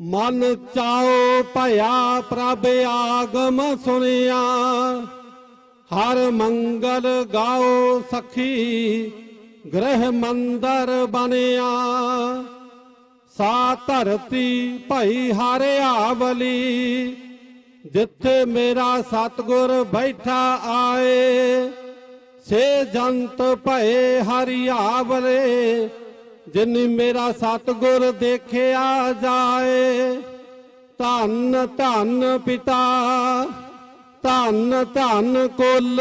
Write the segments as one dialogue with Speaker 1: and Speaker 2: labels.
Speaker 1: ਮਨ ਚਾਓ ਭਇਆ ਪ੍ਰਭ ਆਗਮ ਸੁਣਿਆ ਹਰ ਮੰਗਲ ਗਾਓ ਸਖੀ, ਗ੍ਰਹਿ ਮੰਦਰ ਬਣਿਆ। ਸਾ ਧਰਤੀ ਭਈ ਹਰਿਆਵਲੀ ਜਿੱਥੇ ਮੇਰਾ ਸਤਗੁਰ ਬੈਠਾ ਆਏ। ਸੇ ਜੰਤ ਭਏ ਹਰਿਆਵਲੇ ਜਿਨ ਮੇਰਾ ਸਤਗੁਰ ਦੇਖਿਆ ਜਾਏ, ਧੰਨ ਧੰਨ ਪਿਤਾ, ਧੰਨ ਧੰਨ ਕੁੱਲ,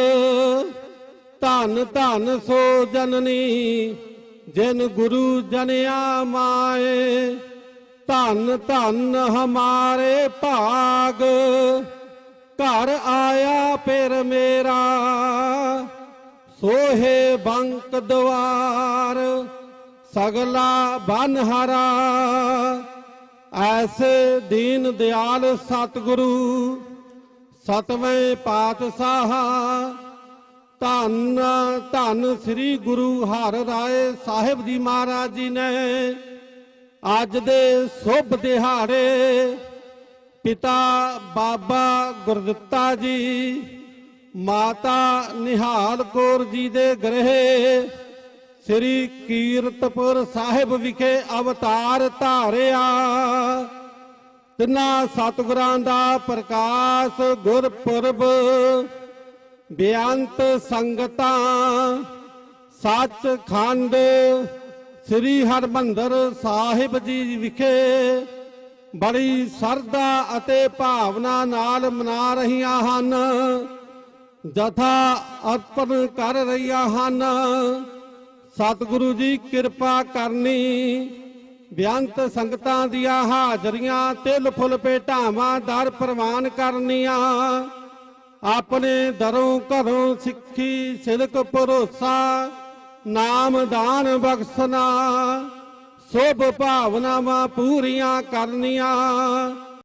Speaker 1: ਧੰਨ ਧੰਨ ਸੋ ਜਨਨੀ, ਜਿਨ ਗੁਰੂ ਜਨਿਆ ਮਾਏ, ਧੰਨ ਧੰਨ ਹਮਾਰੇ ਭਾਗ, ਘਰ ਆਇਆ ਫਿਰ ਮੇਰਾ, ਸੋਹੇ ਬੰਕ ਦਵਾਰ ਸਗਲਾ ਬਨਹਰਾ, ਐਸੇ ਦੀਨ ਦਿਆਲ ਸਤਿਗੁਰੂ, ਸਤਵੇਂ ਪਾਤਸ਼ਾਹ, ਧੰਨ ਧੰਨ ਸ੍ਰੀ ਗੁਰੂ ਹਰ ਰਾਏ ਸਾਹਿਬ ਜੀ ਮਹਾਰਾਜ ਜੀ ਨੇ ਅੱਜ ਦੇ ਸ਼ੁਭ ਦਿਹਾੜੇ ਪਿਤਾ ਬਾਬਾ ਗੁਰਦਿੱਤਾ ਜੀ, ਮਾਤਾ ਨਿਹਾਲ ਕੌਰ ਜੀ ਦੇ ਗ੍ਰਹਿ ਸ੍ਰੀ ਕੀਰਤਪੁਰ ਸਾਹਿਬ ਵਿਖੇ ਅਵਤਾਰ ਧਾਰਿਆ। ਤਿੰਨਾਂ ਸਤਿਗੁਰਾਂ ਦਾ ਪ੍ਰਕਾਸ਼ ਗੁਰਪੁਰਬ ਬੇਅੰਤ ਸੰਗਤਾਂ, ਸੱਚਖੰਡ, ਸ੍ਰੀ ਹਰਮੰਦਰ ਸਾਹਿਬ ਜੀ ਵਿਖੇ ਬੜੀ ਸਰਦਾ ਅਤੇ ਭਾਵਨਾ ਨਾਲ ਮਨਾ ਰਹੀਆਂ ਹਨ, ਜਥਾ ਅਰਪਣ ਕਰ ਰਹੀਆਂ ਹਨ। ਸਤਿਗੁਰੂ ਜੀ ਕਿਰਪਾ ਕਰਨੀ। ਬੇਅੰਤ ਸੰਗਤਾਂ ਦੀਆਂ ਹਾਜ਼ਰੀਆਂ, ਤਿਲ ਫੁੱਲ ਭੇਟਾਵਾਂ, ਦਰ ਪ੍ਰਵਾਨ ਕਰਨੀਆਂ। ਆਪਣੇ ਦਰੋਂ ਘਰੋਂ ਸਿੱਖੀ ਸਿਦਕ ਭਰੋਸਾ, ਨਾਮ ਦਾਨ ਬਖਸ਼ਨਾ ਸੁਭ ਭਾਵਨਾਵਾਂ ਪੂਰੀਆਂ ਕਰਨੀਆਂ।